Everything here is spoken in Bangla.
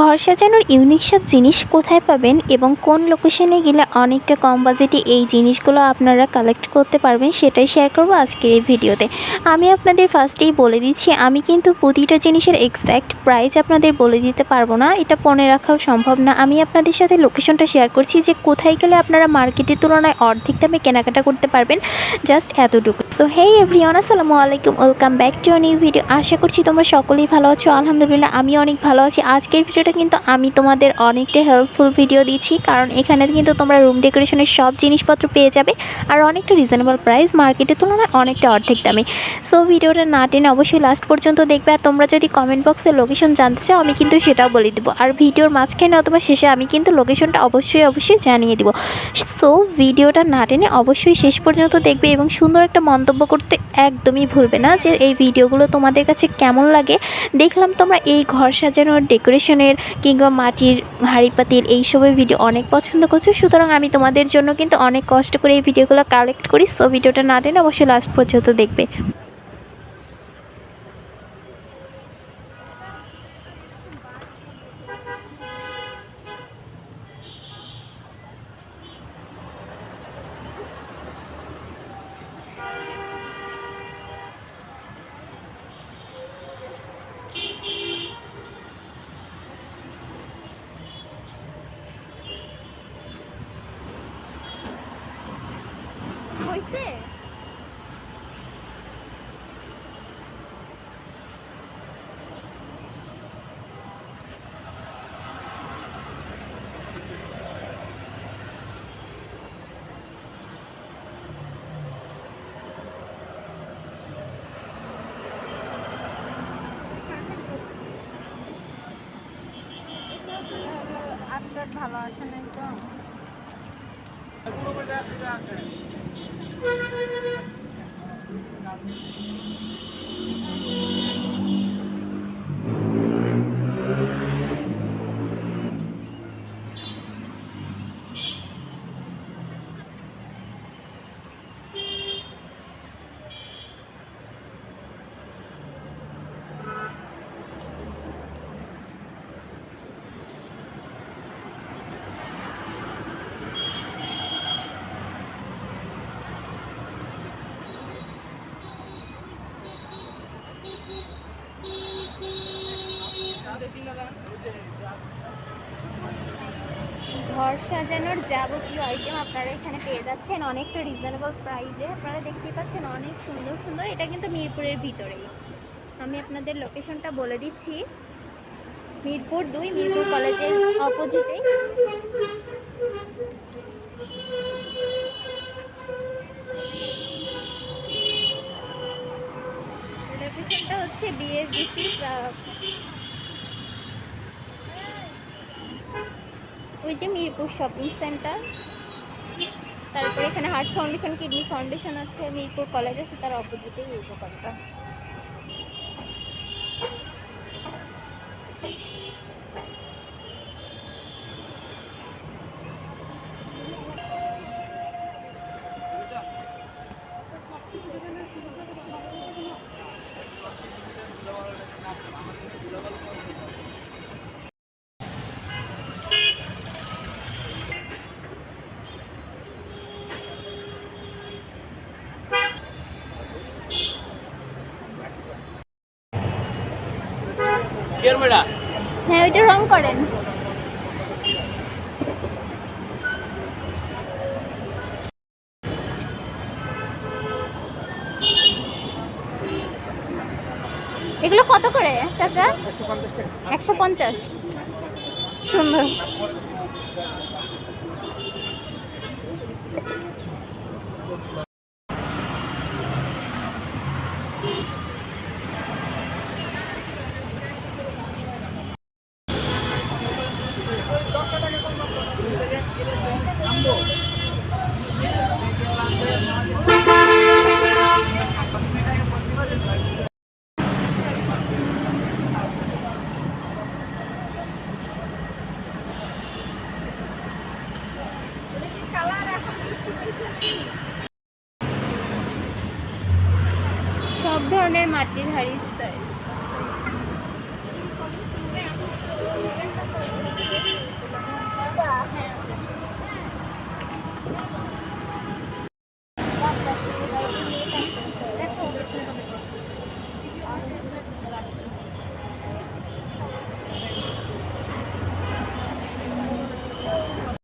ঘর সাজানোর ইউনিক সব জিনিস কোথায় পাবেন এবং কোন লোকেশনে গেলে অনেকটা কম বাজেটে এই জিনিসগুলো আপনারা কালেক্ট করতে পারবেন সেটাই শেয়ার করব আজকের এই ভিডিওতে। আমি আপনাদের ফার্স্টেই বলে দিচ্ছি, আমি কিন্তু প্রতিটা জিনিসের এক্স্যাক্ট প্রাইস আপনাদের বলে দিতে পারব না, এটা মনে রাখাও সম্ভব না। আমি আপনাদের সাথে লোকেশনটা শেয়ার করছি যে কোথায় গেলে আপনারা মার্কেটের তুলনায় অর্ধেক দামে কেনাকাটা করতে পারবেন জাস্ট এতটুকু। সো হেই এভরিওয়ান আসসালামু আলাইকুম welcome back to new video আশা করছি তোমরা সকলেই ভালো আছো, আলহামদুলিল্লাহ আমি অনেক ভালো আছি। আজকের ভিডিওটা কিন্তু আমি তোমাদের অনেকটা হেল্পফুল ভিডিও দিচ্ছি। কারণ এখানে কিন্তু তোমরা রুম ডেকোরেশনের সব জিনিসপত্র পেয়ে যাবে। আর অনেকটা রিজনেবল প্রাইস মার্কেটের তুলনায় অনেকটা অর্ধেক দামে। সো ভিডিওটা না টেনে অবশ্যই লাস্ট পর্যন্ত দেখবে। আর তোমরা যদি কমেন্ট বক্সে লোকেশন জানতে চাও, আমি কিন্তু সেটাও বলে দেবো। আর ভিডিওর মাঝখানে অথবা শেষে আমি কিন্তু লোকেশনটা অবশ্যই অবশ্যই জানিয়ে দিব। সো ভিডিওটা না টেনে অবশ্যই শেষ পর্যন্ত দেখবে এবং সুন্দর একটা মন্তব্য করতে একদমই ভুলবে না যে এই ভিডিওগুলো তোমাদের কাছে কেমন লাগে। দেখলাম তোমরা এই ঘর সাজানোর ডেকোরেশনের কিংবা মাটির হাঁড়ি পাতিল এইসবের ভিডিও অনেক পছন্দ করছ। সুতরাং আমি তোমাদের জন্য কিন্তু অনেক কষ্ট করে এই ভিডিওগুলো কালেক্ট করি। সো ভিডিওটা না টেনে অবশ্যই লাস্ট পর্যন্ত দেখবে। আপনার ভালো আসে নাই তো। ঘর সাজানোর যাবতীয় আইটেম আপনারা এখানে পেয়ে যাচ্ছেন। অনেকটা রিজনেবল প্রাইসে আপনারা দেখতেই পাচ্ছেন অনেক সুন্দর সুন্দর। এটা কিন্তু মিরপুরের ভিতরেই। আমি আপনাদের লোকেশনটা বলে দিচ্ছি। মিরপুর দুই, মিরপুর কলেজের অপোজিটে লোকেশনটা হচ্ছে বিএসডিসি ওই যে মিরপুর শপিং সেন্টার তারপরে এখানে হার্ট ফাউন্ডেশন কিডনি ফাউন্ডেশন আছে। মিরপুর কলেজ আছে, তার অপোজিটে এই দোকানটা কেয়ার মেডা হ্যাঁ ওইটা রং করেন। এগুলো কত করে চাচা? একশো পঞ্চাশ। সুন্দর। সব ধরনের মাটির হাড়ি